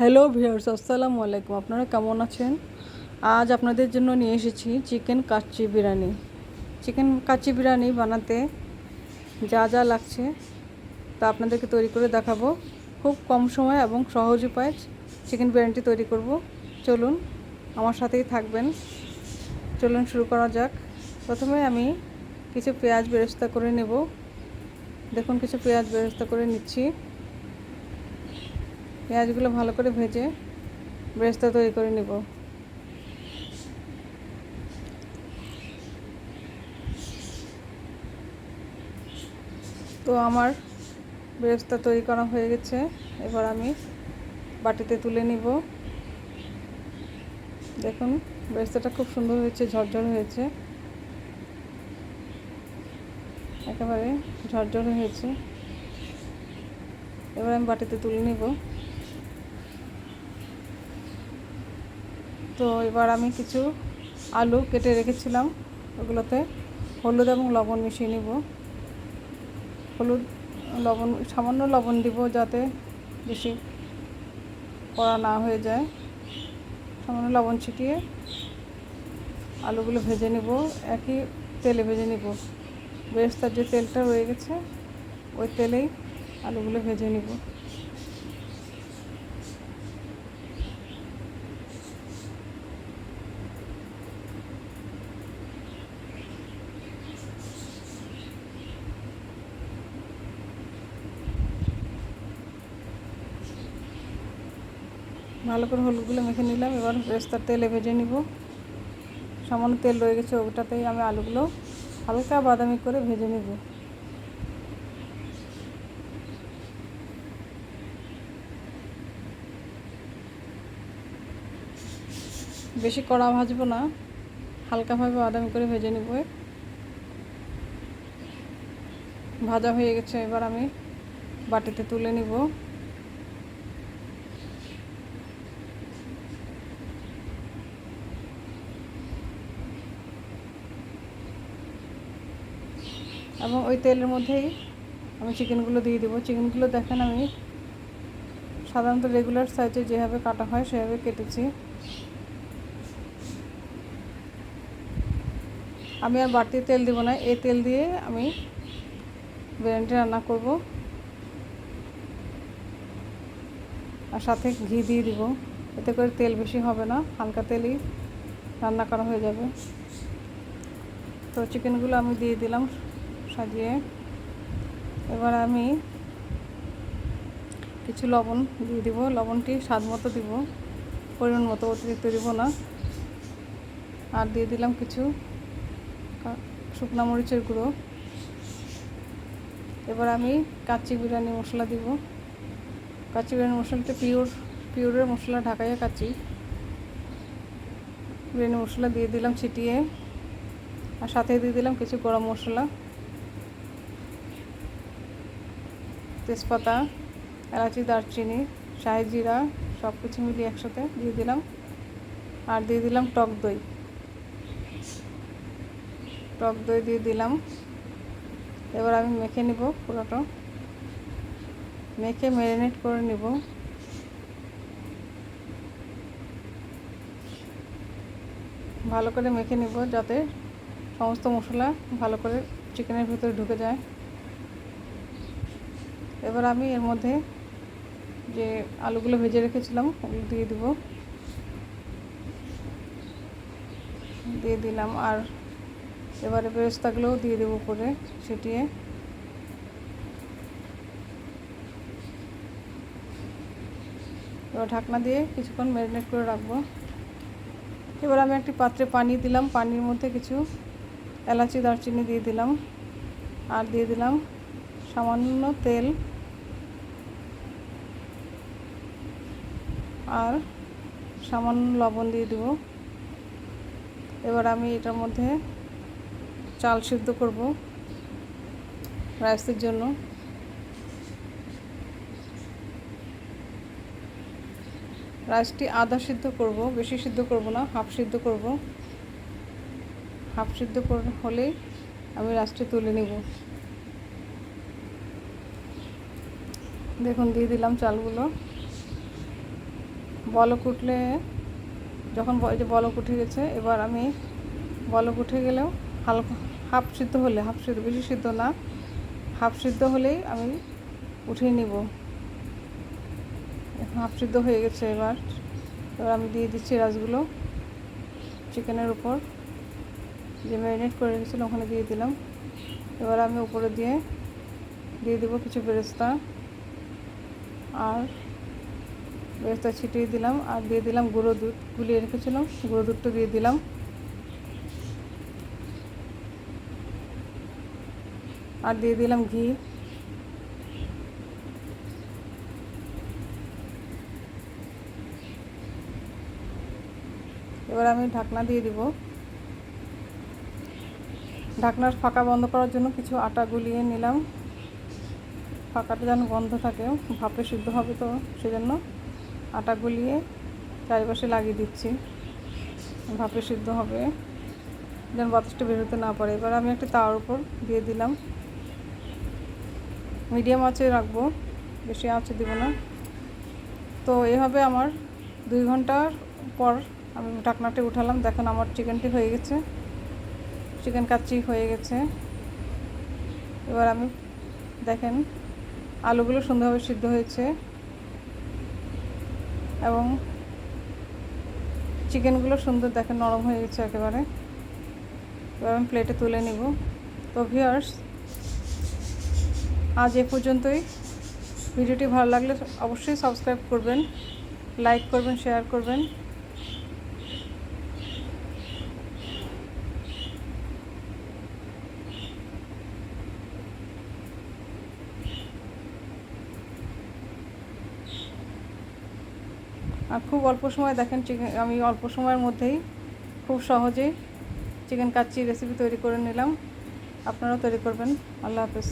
Hello viewers, আসসালামু আলাইকুম। আপনারা কেমন আছেন? আজ আপনাদের জন্য নিয়ে এসেছি চিকেন কাচ্চি বিরিয়ানি। চিকেন কাচ্চি বিরিয়ানি বানাতে যা যা লাগছে তা আপনাদেরকে তৈরি করে দেখাবো। খুব কম সময় এবং সহজ উপায়ে চিকেন বিরিয়ানিটি তৈরি করব। চলুন, আমার সাথেই থাকবেন। চলুন শুরু করা যাক। প্রথমে আমি কিছু পেঁয়াজ বেরেস্তা করে নেব। দেখুন, কিছু পেঁয়াজ বেরেস্তা করে নিচ্ছি। পেঁয়াজগুলো ভালো করে ভেজে বেরেস্তা তৈরি করে নেব। তো আমার বেরেস্তা তৈরি করা হয়ে গেছে। এবার আমি বাটিতে তুলে নিব। দেখুন, বেরেস্তাটা খুব সুন্দর হয়েছে, ঝরঝর হয়েছে। একেবারে ঝরঝর হয়েছে। এবার আমি বাটিতে তুলে নিব। তো এবার আমি কিছু আলু কেটে রেখেছিলাম ওগুলোতে। হলুদ এবং লবণ মিশিয়ে নিব। হলুদ, লবণ, সামান্য লবণ দিব যাতে বেশি কড়া না হয়ে যায়। সামান্য লবণ ছিটিয়ে আলুগুলো ভেজে নেব। একই তেলে ভেজে নেব। বেরেস্তার যে তেলটা রয়ে গেছে, ওই তেলেই আলুগুলো ভেজে নিব। ভালো করে হলুদগুলো মেখে নিলাম, এবার বেরেস্তার তেলে ভেজে নিব। সামান্য তেল রয়ে গেছে ওটাতেই আমি আলুগুলো হালকা বাদামি করে ভেজে নেব। বেশি কড়া ভাজবো না, হালকাভাবে বাদামি করে ভেজে নেব। ভাজা হয়ে গেছে, এবার আমি বাটিতে তুলে নিব। এবং ওই তেলের মধ্যেই আমি চিকেনগুলো দিয়ে দেবো। চিকেনগুলো দেখেন আমি সাধারণত রেগুলার সাইজে যেভাবে কাটা হয়, সেভাবে কেটেছি। আমি আর বাড়তি তেল দেবো না, এই তেল দিয়ে আমি বিরিয়ানিটা রান্না করব। আর সাথে ঘি দিয়ে দিব। এতে করে তেল বেশি হবে না, হালকা তেলই রান্না করা হয়ে যাবে। তো চিকেনগুলো আমি দিয়ে দিলাম। সাজিয়ে এবার আমি কিছু লবণ দিয়ে দিব। লবণটি স্বাদ মতো দিব, পরিমাণ মতো অতিরিক্ত দিব না। আর দিয়ে দিলাম কিছু শুকনা মরিচের গুঁড়ো। এবার আমি কাচ্চি বিরিয়ানি মশলা দিব। কাচ্চি বিরিয়ানি মশলাটা পিওর, পিওরের মশলা, ঢাকাইয়া কাচ্চি। বিরিয়ানি মশলা দিয়ে দিলাম ছিটিয়ে। আর সাথে দিয়ে দিলাম কিছু গরম মশলা। তেজপাতা, এলাচি, দারচিনি, শাহি জিরা সব কিছু মিলিয়ে একসাথে দিয়ে দিলাম। আর দিয়ে দিলাম টক দই। টক দই দিয়ে দিলাম। এবার আমি মেখে নিব পুরোটা মেখে ম্যারিনেট করে নিব। ভালো করে মেখে নিব যাতে সমস্ত মশলা ভালো করে চিকেনের ভিতরে ঢুকে যায়। এবার আমি এর মধ্যে যে আলুগুলো ভেজে রেখেছিলাম, ওগুলো দিয়ে দিব। দিয়ে দিলাম আর এবারে বেরেস্তাগুলোও দিয়ে দেবো উপরে ছিটিয়ে। এবার ঢাকনা দিয়ে কিছুক্ষণ ম্যারিনেট করে রাখব। এবার আমি একটি পাত্রে পানি দিলাম, পানির মধ্যে কিছু এলাচি, দারচিনি দিয়ে দিলাম। আর দিয়ে দিলাম সামান্য তেল। আর সামান্য লবণ দিয়ে দেব। এবার আমি এটার মধ্যে চাল সিদ্ধ করব রাইসের জন্য। রাইসটি আদা সিদ্ধ করব, বেশি সিদ্ধ করব না, হাফ সিদ্ধ করব। হাফ সিদ্ধ হলেই আমি রাইসটি তুলে নেব। দেখুন, দিয়ে দিলাম চালগুলো। বলক উঠলে, যখন যে বলক উঠে গেছে, এবার আমি বলক উঠে গেলেও হালকা, হাফ সিদ্ধ হলে, হাফ সিদ্ধ, বেশি সিদ্ধ না, হাফ সিদ্ধ হলেই আমি উঠিয়ে নিব। হাফ সিদ্ধ হয়ে গেছে এবার। এবার আমি দিয়ে দিচ্ছি রাসগুলো চিকেনের উপর। যে ম্যারিনেট করে রেখেছিলাম, ওখানে দিয়ে দিলাম। এবার আমি উপরে দিয়ে দিয়ে দেবো কিছু বেরেস্তা। আর বেরেস্তা ছিটিয়ে দিলাম আর দিয়ে দিলাম গুঁড়ো দুধ। গুলিয়ে রেখেছিলাম, গুঁড়ো দুধটা দিয়ে দিলাম। আর দিয়ে দিলাম ঘি। এবার আমি ঢাকনা দিয়ে দিব। ঢাকনার ফাঁকা বন্ধ করার জন্য কিছু আটা গুলিয়ে নিলাম। ফাঁকাটা যেন বন্ধ থাকে, ভাপে সিদ্ধ হবে তো সেজন্য। আটা গুলিয়ে চারিপাশে লাগিয়ে দিচ্ছি। ভাপে সিদ্ধ হবে। যেন বাতাসটা বেরোতে না পারে। এবার আমি একটা তাওয়ার উপর দিয়ে দিলাম। মিডিয়াম আঁচে রাখব। বেশি আঁচে দেবো না। তো এভাবে আমার দুই ঘণ্টার পর আমি ঢাকনাটি উঠালাম। দেখেন আমার চিকেনটি হয়ে গেছে। চিকেন কাচ্চি হয়ে গেছে। এবার আমি দেখেন আলুগুলো সুন্দরভাবে সিদ্ধ হয়েছে। এবং চিকেনগুলো সুন্দর দেখে নরম হয়ে গেছে একেবারে। এবার আমি প্লেটে তুলে নিব। তো ভিউয়ার্স আজ এ পর্যন্তই। ভিডিওটি ভালো লাগলে অবশ্যই সাবস্ক্রাইব করবেন লাইক করবেন শেয়ার করবেন। খুব অল্প সময় দেখেন চিকেন আমি অল্প সময়ের মধ্যেই খুব সহজেই চিকেন কাচ্চি রেসিপি তৈরি করে নিলাম। আপনারাও তৈরি করবেন। আল্লাহ হাফেজ।